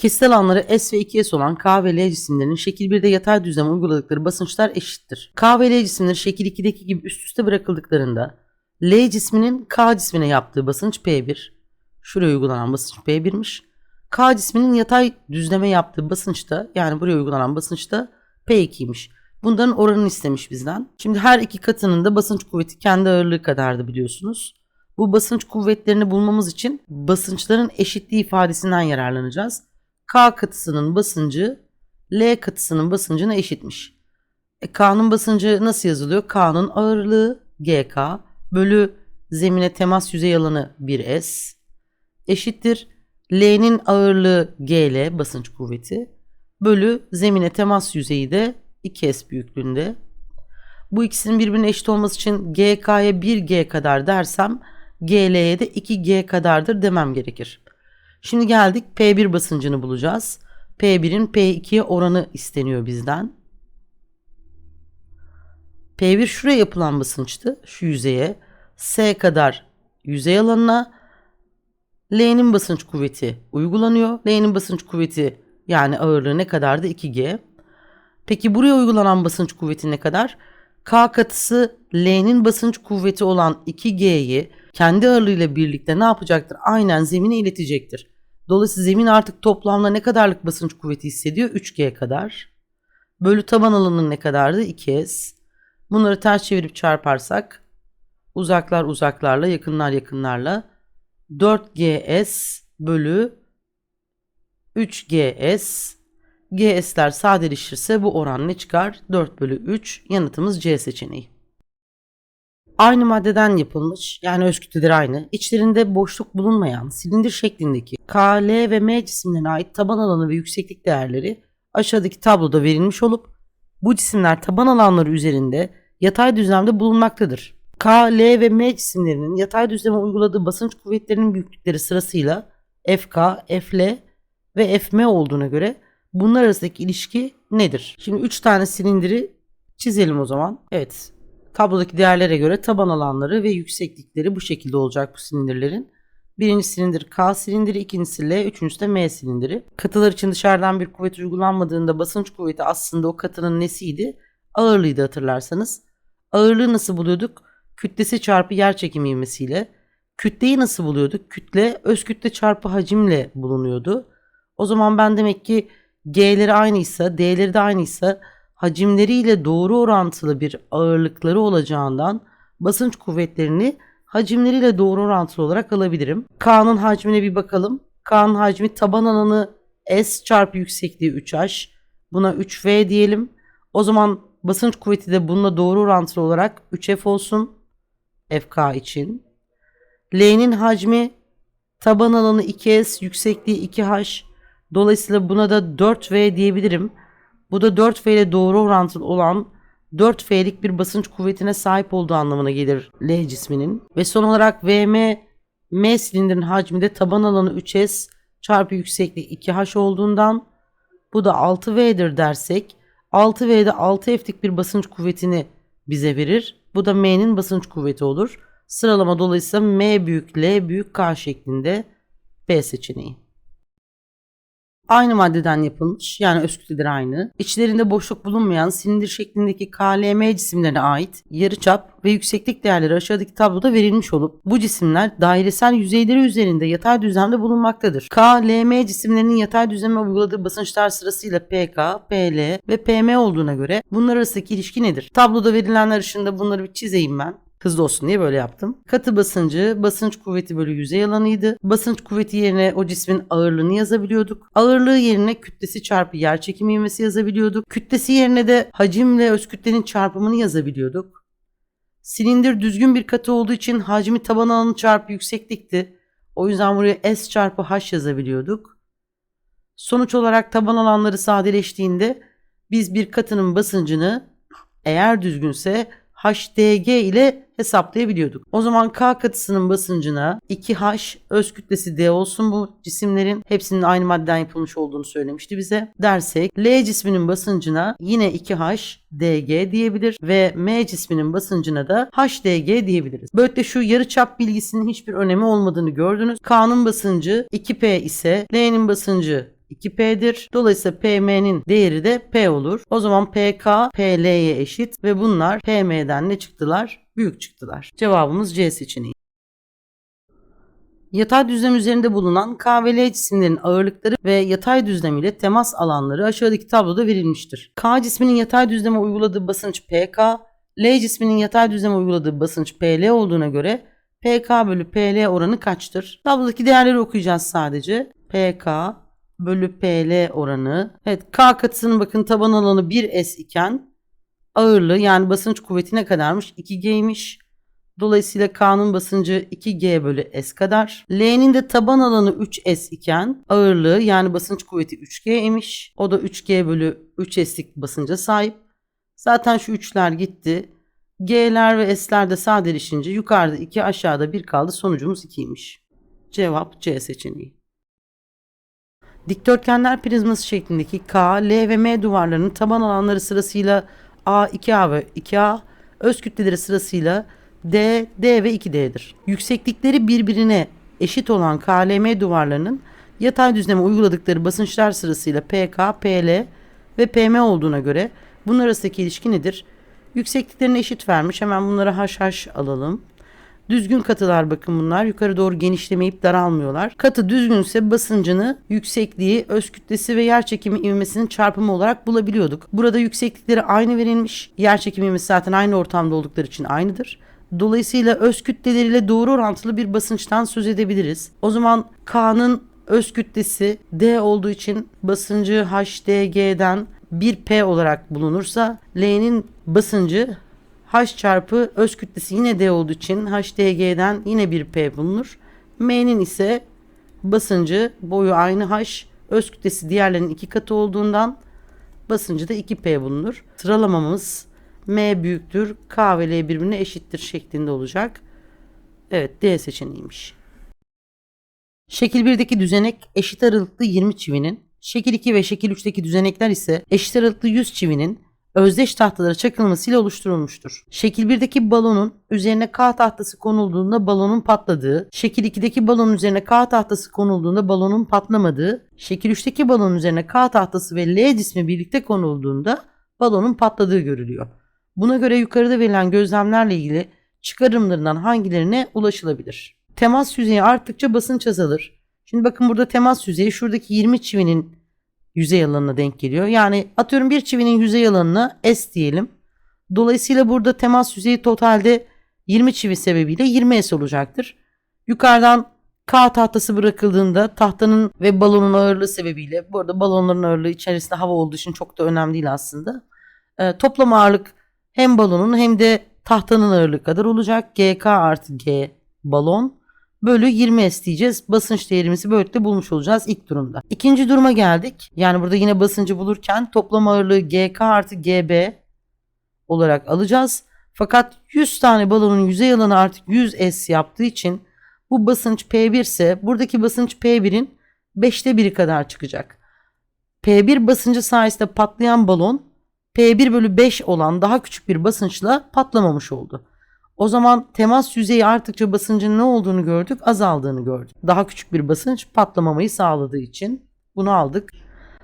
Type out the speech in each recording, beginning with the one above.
Kesit alanları S ve 2S olan K ve L cisimlerinin şekil 1'de yatay düzleme uyguladıkları basınçlar eşittir. K ve L cisimleri şekil 2'deki gibi üst üste bırakıldıklarında L cisminin K cismine yaptığı basınç P1, şuraya uygulanan basınç P1'miş. K cisminin yatay düzleme yaptığı basınç da yani buraya uygulanan basınç da P2'ymiş. Bunların oranını istemiş bizden. Şimdi her iki katının da basınç kuvveti kendi ağırlığı kadardı biliyorsunuz. Bu basınç kuvvetlerini bulmamız için basınçların eşitliği ifadesinden yararlanacağız. K katısının basıncı L katısının basıncına eşitmiş. E, K'nın basıncı nasıl yazılıyor? K'nın ağırlığı GK bölü zemine temas yüzey alanı 1S eşittir. L'nin ağırlığı GL basınç kuvveti bölü zemine temas yüzeyi de 2S büyüklüğünde. Bu ikisinin birbirine eşit olması için GK'ya 1G kadar dersem GL'ye de 2G kadardır demem gerekir. Şimdi geldik P1 basıncını bulacağız. P1'in P2'ye oranı isteniyor bizden. P1 şuraya yapılan basınçtı. Şu yüzeye. S kadar yüzey alanına. L'nin basınç kuvveti uygulanıyor. L'nin basınç kuvveti yani ağırlığı ne kadardı? 2G. Peki buraya uygulanan basınç kuvveti ne kadar? K katısı L'nin basınç kuvveti olan 2G'yi kendi ağırlığıyla birlikte ne yapacaktır? Aynen zemine iletecektir. Dolayısıyla zemin artık toplamda ne kadarlık basınç kuvveti hissediyor? 3G kadar. Bölü taban alanı ne kadardı? 2S. Bunları ters çevirip çarparsak uzaklar uzaklarla yakınlar yakınlarla 4GS bölü 3GS GS'ler sadeleşirse bu oran ne çıkar? 4 bölü 3 yanıtımız C seçeneği. Aynı maddeden yapılmış yani öz kütleleri aynı. İçlerinde boşluk bulunmayan silindir şeklindeki K, L ve M cisimlerine ait taban alanı ve yükseklik değerleri aşağıdaki tabloda verilmiş olup bu cisimler taban alanları üzerinde yatay düzlemde bulunmaktadır. K, L ve M cisimlerinin yatay düzleme uyguladığı basınç kuvvetlerinin büyüklükleri sırasıyla FK, FL ve FM olduğuna göre bunlar arasındaki ilişki nedir? Şimdi 3 tane silindiri çizelim o zaman. Evet. Tablodaki değerlere göre taban alanları ve yükseklikleri bu şekilde olacak bu silindirlerin. Birinci silindir K silindiri, ikincisi L, üçüncüsü de M silindiri. Katılar için dışarıdan bir kuvvet uygulanmadığında basınç kuvveti aslında o katının nesiydi? Ağırlığıydı hatırlarsanız. Ağırlığı nasıl buluyorduk? Kütlesi çarpı yer çekimi ivmesiyle. Kütleyi nasıl buluyorduk? Kütle öz kütle çarpı hacimle bulunuyordu. O zaman ben demek ki G'leri aynıysa, D'leri de aynıysa hacimleriyle doğru orantılı bir ağırlıkları olacağından basınç kuvvetlerini hacimleriyle doğru orantılı olarak alabilirim. K'nın hacmine bir bakalım. K'nın hacmi taban alanı S çarpı yüksekliği 3H. Buna 3V diyelim. O zaman basınç kuvveti de bununla doğru orantılı olarak 3F olsun. FK için. L'nin hacmi taban alanı 2S, yüksekliği 2H. Dolayısıyla buna da 4V diyebilirim. Bu da 4V ile doğru orantılı olan 4F'lik bir basınç kuvvetine sahip olduğu anlamına gelir L cisminin. Ve son olarak VM M silindirin hacmi de taban alanı 3S çarpı yüksekliği 2H olduğundan bu da 6V'dir dersek 6V'de 6F'lik bir basınç kuvvetini bize verir. Bu da M'nin basınç kuvveti olur. Sıralama dolayısıyla M büyük L büyük K şeklinde B seçeneği. Aynı maddeden yapılmış yani öz aynı. İçlerinde boşluk bulunmayan silindir şeklindeki KLM cisimlerine ait yarıçap ve yükseklik değerleri aşağıdaki tabloda verilmiş olup bu cisimler dairesel yüzeyleri üzerinde yatay düzlemde bulunmaktadır. KLM cisimlerinin yatay düzleme uyguladığı basınçlar sırasıyla PK, PL ve PM olduğuna göre bunlar arasındaki ilişki nedir? Tabloda verilenler ışığında bunları bir çizeyim ben. Hızlı olsun diye böyle yaptım. Katı basıncı basınç kuvveti bölü yüzey alanıydı. Basınç kuvveti yerine o cismin ağırlığını yazabiliyorduk. Ağırlığı yerine kütlesi çarpı yer çekimi ivmesi yazabiliyorduk. Kütlesi yerine de hacimle öz kütlenin çarpımını yazabiliyorduk. Silindir düzgün bir katı olduğu için hacmi taban alanı çarpı yükseklikti. O yüzden buraya S çarpı H yazabiliyorduk. Sonuç olarak taban alanları sadeleştiğinde biz bir katının basıncını eğer düzgünse HDG ile hesaplayabiliyorduk. O zaman K katısının basıncına 2H öz kütlesi D olsun bu cisimlerin hepsinin aynı maddeden yapılmış olduğunu söylemişti bize. Dersek L cisminin basıncına yine 2H DG diyebilir ve M cisminin basıncına da HDG diyebiliriz. Böylelikle şu yarıçap bilgisinin hiçbir önemi olmadığını gördünüz. K'nın basıncı 2P ise L'nin basıncı 2P'dir. Dolayısıyla PM'nin değeri de P olur. O zaman PK PL'ye eşit ve bunlar PM'den ne çıktılar? Büyük çıktılar. Cevabımız C seçeneği. Yatay düzlem üzerinde bulunan K ve L cisimlerin ağırlıkları ve yatay düzlem ile temas alanları aşağıdaki tabloda verilmiştir. K cisminin yatay düzleme uyguladığı basınç PK, L cisminin yatay düzleme uyguladığı basınç PL olduğuna göre PK bölü PL oranı kaçtır? Tablodaki değerleri okuyacağız sadece. PK bölü PL oranı. Evet K katısının bakın taban alanı 1S iken ağırlığı yani basınç kuvveti ne kadarmış? 2G'ymiş. Dolayısıyla K'nın basıncı 2G bölü S kadar. L'nin de taban alanı 3S iken ağırlığı yani basınç kuvveti 3G imiş. O da 3G bölü 3S'lik basınca sahip. Zaten şu 3'ler gitti. G'ler ve S'ler de sadeleşince yukarıda 2 aşağıda 1 kaldı. Sonucumuz 2'ymiş. Cevap C seçeneği. Dikdörtgenler prizması şeklindeki K, L ve M duvarlarının taban alanları sırasıyla A, 2A ve 2A, öz kütleleri sırasıyla D, D ve 2D'dir. Yükseklikleri birbirine eşit olan KLM duvarlarının yatay düzleme uyguladıkları basınçlar sırasıyla PK, PL ve PM olduğuna göre bunlar arasındaki ilişki nedir? Yüksekliklerini eşit vermiş. Hemen bunları haş haş alalım. Düzgün katılar bakın bunlar. Yukarı doğru genişlemeyip daralmıyorlar. Katı düzgünse basıncını yüksekliği, öz kütlesi ve yer çekimi ivmesinin çarpımı olarak bulabiliyorduk. Burada yükseklikleri aynı verilmiş. Yer çekimi ivmesi zaten aynı ortamda oldukları için aynıdır. Dolayısıyla öz kütleleriyle doğru orantılı bir basınçtan söz edebiliriz. O zaman K'nın öz kütlesi D olduğu için basıncı HDG'den 1P olarak bulunursa L'nin basıncı H çarpı öz kütlesi yine D olduğu için HDG'den yine bir P bulunur. M'nin ise basıncı boyu aynı H, öz kütlesi diğerlerinin iki katı olduğundan basıncı da 2P bulunur. Sıralamamız M büyüktür, K ve L birbirine eşittir şeklinde olacak. Evet D seçeneğiymiş. Şekil 1'deki düzenek eşit aralıklı 20 çivinin, şekil 2 ve şekil 3'teki düzenekler ise eşit aralıklı 100 çivinin özdeş tahtalara çakılmasıyla oluşturulmuştur. Şekil 1'deki balonun üzerine K tahtası konulduğunda balonun patladığı, şekil 2'deki balonun üzerine K tahtası konulduğunda balonun patlamadığı, şekil 3'teki balonun üzerine K tahtası ve L cismi birlikte konulduğunda balonun patladığı görülüyor. Buna göre yukarıda verilen gözlemlerle ilgili çıkarımlarından hangilerine ulaşılabilir? Temas yüzeyi arttıkça basınç azalır. Şimdi bakın burada temas yüzeyi şuradaki 20 çivinin yüzey alanına denk geliyor. Yani atıyorum bir çivinin yüzey alanına S diyelim. Dolayısıyla burada temas yüzeyi totalde 20 çivi sebebiyle 20 S olacaktır. Yukarıdan K tahtası bırakıldığında tahtanın ve balonun ağırlığı sebebiyle bu arada balonların ağırlığı içerisinde hava olduğu için çok da önemli değil aslında. E, toplam ağırlık hem balonun hem de tahtanın ağırlığı kadar olacak. GK artı G balon bölü 20 S diyeceğiz. Basınç değerimizi böylelikle bulmuş olacağız ilk durumda. İkinci duruma geldik. Yani burada yine basıncı bulurken toplam ağırlığı GK artı GB olarak alacağız. Fakat 100 tane balonun yüzey alanı artık 100 S yaptığı için bu basınç P1 ise buradaki basınç P1'in 5'te 1'i kadar çıkacak. P1 basıncı sayesinde patlayan balon P1 bölü 5 olan daha küçük bir basınçla patlamamış oldu. O zaman temas yüzeyi arttıkça basıncın ne olduğunu gördük, azaldığını gördük. Daha küçük bir basınç patlamamayı sağladığı için bunu aldık.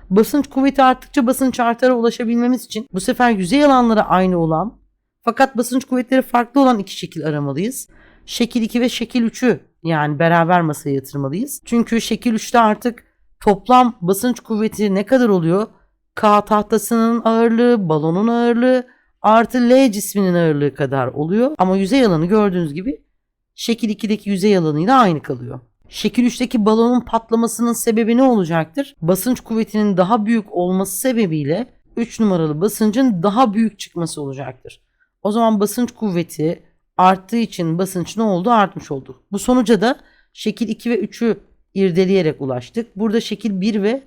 Basınç kuvveti arttıkça basınç artara ulaşabilmemiz için bu sefer yüzey alanları aynı olan fakat basınç kuvvetleri farklı olan iki şekil aramalıyız. Şekil 2 ve şekil 3'ü yani beraber masaya yatırmalıyız. Çünkü şekil 3'te artık toplam basınç kuvveti ne kadar oluyor? K tahtasının ağırlığı, balonun ağırlığı artı L cisminin ağırlığı kadar oluyor. Ama yüzey alanı gördüğünüz gibi şekil 2'deki yüzey alanıyla aynı kalıyor. Şekil 3'teki balonun patlamasının sebebi ne olacaktır? Basınç kuvvetinin daha büyük olması sebebiyle 3 numaralı basıncın daha büyük çıkması olacaktır. O zaman basınç kuvveti arttığı için basınç ne oldu? Artmış oldu. Bu sonuca da şekil 2 ve 3'ü irdeleyerek ulaştık. Burada şekil 1 ve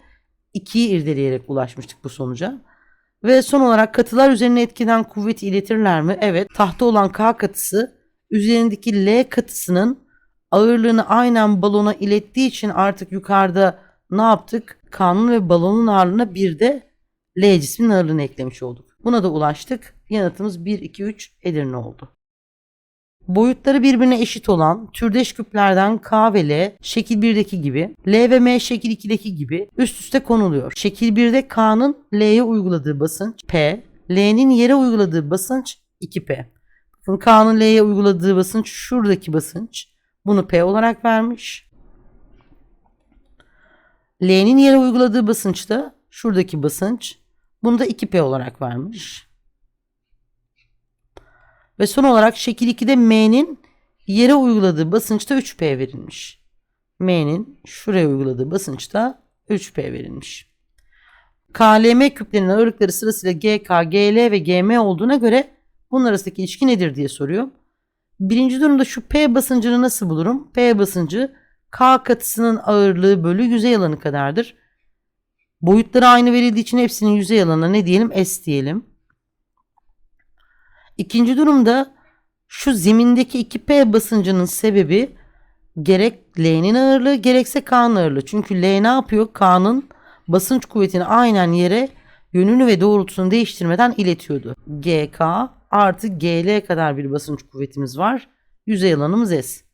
2'yi irdeleyerek ulaşmıştık bu sonuca. Ve son olarak katılar üzerine etkiden kuvveti iletirler mi? Evet. Tahta olan K katısı üzerindeki L katısının ağırlığını aynen balona ilettiği için artık yukarıda ne yaptık? K'nın ve balonun ağırlığına bir de L cisminin ağırlığını eklemiş olduk. Buna da ulaştık. Yanıtımız 1, 2, 3 Edirne oldu. Boyutları birbirine eşit olan türdeş küplerden K ve L şekil 1'deki gibi, L ve M şekil 2'deki gibi üst üste konuluyor. Şekil 1'de K'nın L'ye uyguladığı basınç P, L'nin yere uyguladığı basınç 2P. Bakın K'nın L'ye uyguladığı basınç şuradaki basınç. Bunu P olarak vermiş. L'nin yere uyguladığı basınç da şuradaki basınç. Bunu da 2P olarak vermiş. Ve son olarak şekil 2'de M'nin yere uyguladığı basınçta 3P verilmiş. M'nin şuraya uyguladığı basınçta 3P verilmiş. KLM küplerinin ağırlıkları sırasıyla GK, GL ve GM olduğuna göre bunun arasındaki ilişki nedir diye soruyor. Birinci durumda şu P basıncını nasıl bulurum? P basıncı K katısının ağırlığı bölü yüzey alanı kadardır. Boyutları aynı verildiği için hepsinin yüzey alanına ne diyelim? S diyelim. İkinci durumda şu zemindeki 2P basıncının sebebi gerek L'nin ağırlığı gerekse K'nın ağırlığı. Çünkü L ne yapıyor? K'nın basınç kuvvetini aynen yere yönünü ve doğrultusunu değiştirmeden iletiyordu. GK artı GL kadar bir basınç kuvvetimiz var. Yüzey alanımız S.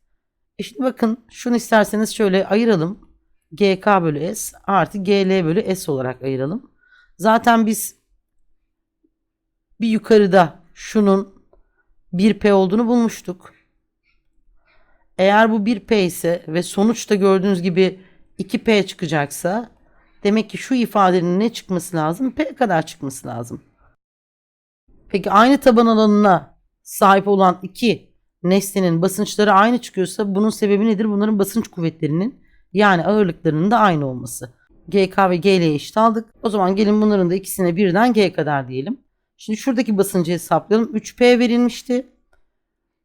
E şimdi bakın şunu isterseniz şöyle ayıralım. GK bölü S artı GL bölü S olarak ayıralım. Zaten biz bir yukarıda şunun 1P olduğunu bulmuştuk. Eğer bu 1P ise ve sonuçta gördüğünüz gibi 2P çıkacaksa demek ki şu ifadenin ne çıkması lazım? P kadar çıkması lazım. Peki aynı taban alanına sahip olan iki nesnenin basınçları aynı çıkıyorsa bunun sebebi nedir? Bunların basınç kuvvetlerinin yani ağırlıklarının da aynı olması. GK ve GL'ye eşit aldık. O zaman gelin bunların da ikisine birden G kadar diyelim. Şimdi şuradaki basıncı hesaplayalım. 3P verilmişti.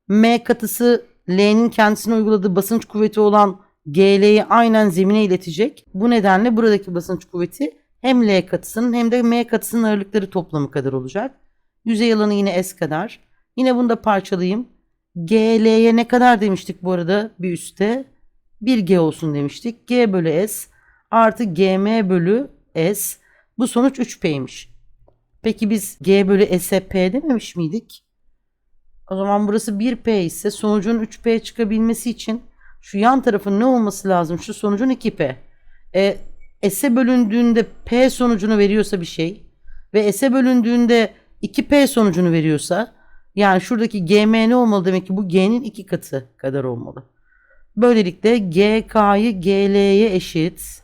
M katısı L'nin kendisine uyguladığı basınç kuvveti olan GL'yi aynen zemine iletecek. Bu nedenle buradaki basınç kuvveti hem L katısının hem de M katısının ağırlıkları toplamı kadar olacak. Yüzey alanı yine S kadar. Yine bunu da parçalayayım. GL'ye ne kadar demiştik bu arada bir üstte? 1G olsun demiştik. G bölü S artı GM bölü S. Bu sonuç 3P'ymiş. Peki biz G bölü S'e P dememiş miydik? O zaman burası 1P ise sonucun 3P çıkabilmesi için şu yan tarafın ne olması lazım? Şu sonucun 2P. E, S'e bölündüğünde P sonucunu veriyorsa bir şey ve S'e bölündüğünde 2P sonucunu veriyorsa yani şuradaki GM ne olmalı demek ki bu G'nin iki katı kadar olmalı. Böylelikle GK'yı GL'ye eşit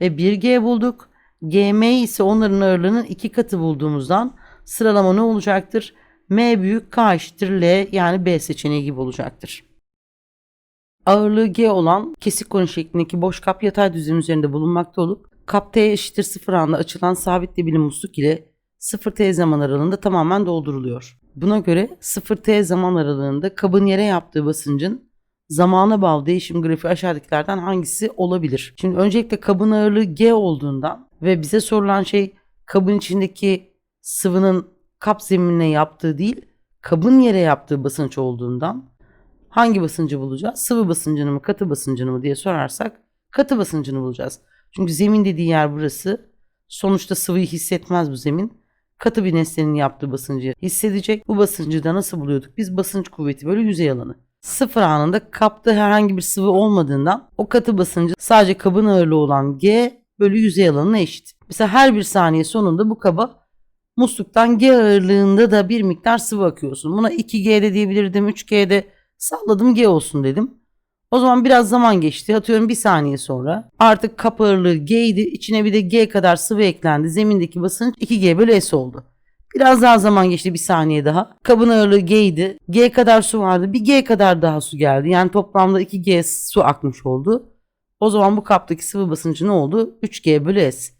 ve 1G bulduk. GM ise onların ağırlığının iki katı bulduğumuzdan sıralama ne olacaktır? M büyük K eşittir L yani B seçeneği gibi olacaktır. Ağırlığı G olan kesik konu şeklindeki boş kap yatay düzlem üzerinde bulunmakta olup kap T eşittir 0 anda açılan sabit debili musluk ile 0T zaman aralığında tamamen dolduruluyor. Buna göre 0T zaman aralığında kabın yere yaptığı basıncın zamana bağlı değişim grafiği aşağıdakilerden hangisi olabilir? Şimdi öncelikle kabın ağırlığı G olduğundan ve bize sorulan şey kabın içindeki sıvının kap zeminine yaptığı değil, kabın yere yaptığı basınç olduğundan hangi basıncı bulacağız? Sıvı basıncını mı, katı basıncını mı diye sorarsak katı basıncını bulacağız. Çünkü zemin dediği yer burası. Sonuçta sıvıyı hissetmez bu zemin. Katı bir nesnenin yaptığı basıncı hissedecek. Bu basıncı da nasıl buluyorduk? Biz basınç kuvveti böyle yüzey alanı. Sıfır anında kapta herhangi bir sıvı olmadığından o katı basıncı sadece kabın ağırlığı olan G bölü yüzey alanına eşit. Mesela her bir saniye sonunda bu kaba musluktan G ağırlığında da bir miktar sıvı akıyorsun. Buna 2G de diyebilirdim, 3G de salladım G olsun dedim. O zaman biraz zaman geçti. Atıyorum bir saniye sonra. Artık kap ağırlığı G'ydi. İçine bir de G kadar sıvı eklendi. Zemindeki basınç 2G bölü S oldu. Biraz daha zaman geçti bir saniye daha. Kabın ağırlığı G'ydi. G kadar su vardı. Bir G kadar daha su geldi. Yani toplamda 2G su akmış oldu. O zaman bu kaptaki sıvı basıncı ne oldu? 3G bölü S.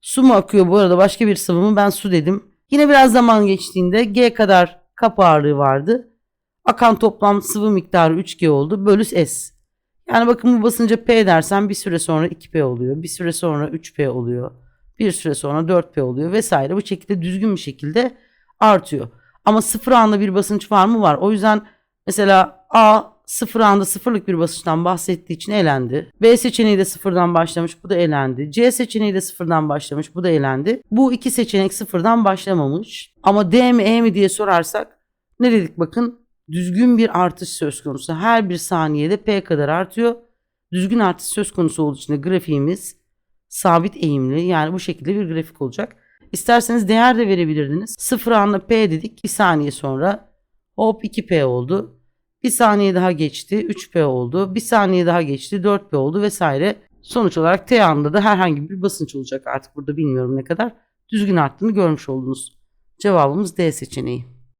Su mu akıyor bu arada başka bir sıvı mı? Ben su dedim. Yine biraz zaman geçtiğinde G kadar kap ağırlığı vardı. Akan toplam sıvı miktarı 3G oldu. Bölü S. Yani bakın bu basınca P dersen bir süre sonra 2P oluyor. Bir süre sonra 3P oluyor. Bir süre sonra 4P oluyor vesaire. Bu şekilde düzgün bir şekilde artıyor. Ama sıfır anda bir basınç var mı? Var. O yüzden mesela A sıfır anda sıfırlık bir basınçtan bahsettiği için elendi. B seçeneği de sıfırdan başlamış. Bu da elendi. C seçeneği de sıfırdan başlamış. Bu da elendi. Bu iki seçenek sıfırdan başlamamış. Ama D mi E mi diye sorarsak ne dedik bakın? düzgün bir artış söz konusu. Her bir saniyede P kadar artıyor. Düzgün artış söz konusu olduğu için de grafiğimiz sabit eğimli yani bu şekilde bir grafik olacak. İsterseniz değer de verebilirdiniz. 0 anla P dedik. Bir saniye sonra hop 2P oldu. Bir saniye daha geçti 3P oldu. Bir saniye daha geçti 4P oldu vesaire. Sonuç olarak T anında da herhangi bir basınç olacak artık burada bilmiyorum ne kadar. Düzgün arttığını görmüş oldunuz. Cevabımız D seçeneği.